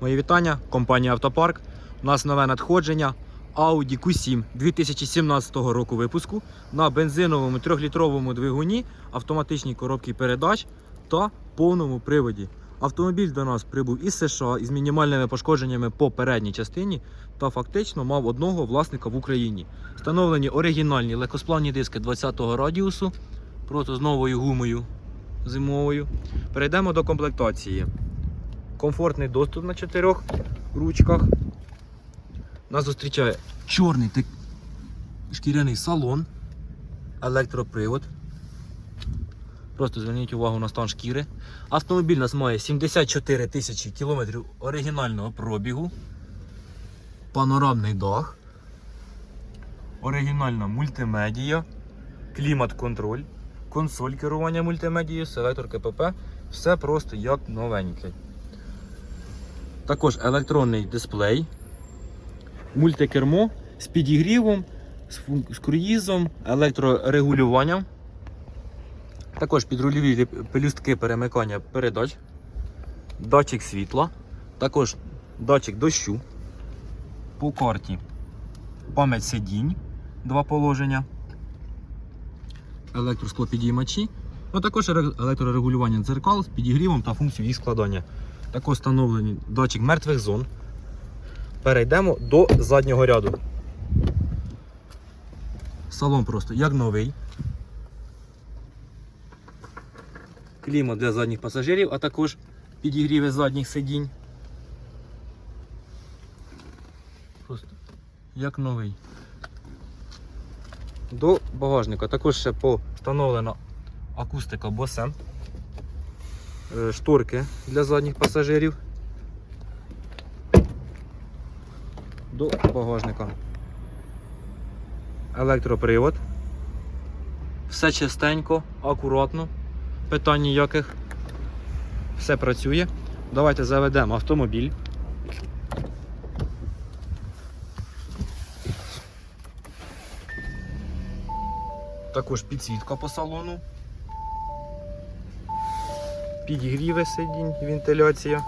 Мої вітання, компанія Автопарк. У нас нове надходження Audi Q7 2017 року випуску на бензиновому 3-літровому двигуні, автоматичній коробці передач та повному приводі. Автомобіль до нас прибув із США із мінімальними пошкодженнями по передній частині та фактично мав одного власника в Україні. Встановлені оригінальні легкосплавні диски 20-го радіусу, просто з новою гумою зимовою. Перейдемо до комплектації. Комфортний доступ на чотирьох ручках. Нас зустрічає чорний тек- шкіряний салон, електропривод. Просто зверніть увагу на стан шкіри. Автомобіль у нас має 74 тисячі кілометрів оригінального пробігу. Панорамний дах. Оригінальна мультимедія, клімат-контроль, консоль керування мультимедією, селектор КПП. Все просто як новеньке. Також електронний дисплей, мультикермо з підігрівом, з, круїзом, електрорегулюванням. Також підрульові пелюстки перемикання передач, датчик світла, також датчик дощу. По карті пам'ять сидінь, два положення, електросклопідіймачі, ну також електрорегулювання дзеркал з підігрівом та функцією їх складання. Також встановлений датчик мертвих зон. Перейдемо до заднього ряду. Салон просто як новий. Клімат для задніх пасажирів, а також підігріви задніх сидінь. Просто як новий. До багажника також ще встановлена акустика Bose. Е, Шторки для задніх пасажирів. До багажника. Електропривод. Все чистенько, акуратно. Питань ніяких. Все працює. Давайте заведемо автомобіль. Також підсвітка по салону. Підігріви сидінь, вентиляція.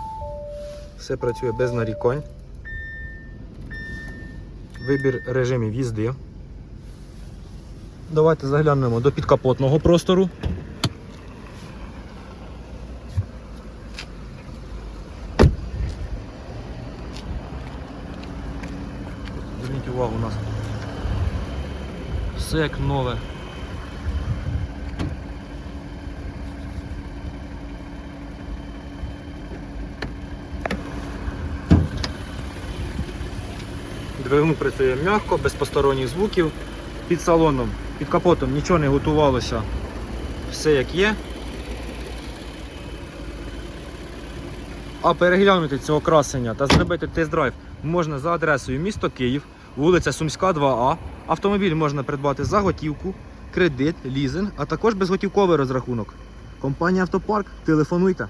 Все працює без нарікань. Вибір режимів їзди. Давайте заглянемо до підкапотного простору. Зверніть увагу у нас. Все як нове. Двигун працює м'яко, без посторонніх звуків. Під салоном, під капотом нічого не готувалося. Все як є. А переглянути цього красення та зробити тест-драйв можна за адресою місто Київ, вулиця Сумська, 2А. Автомобіль можна придбати за готівку, кредит, лізинг, а також безготівковий розрахунок. Компанія Автопарк. Телефонуйте.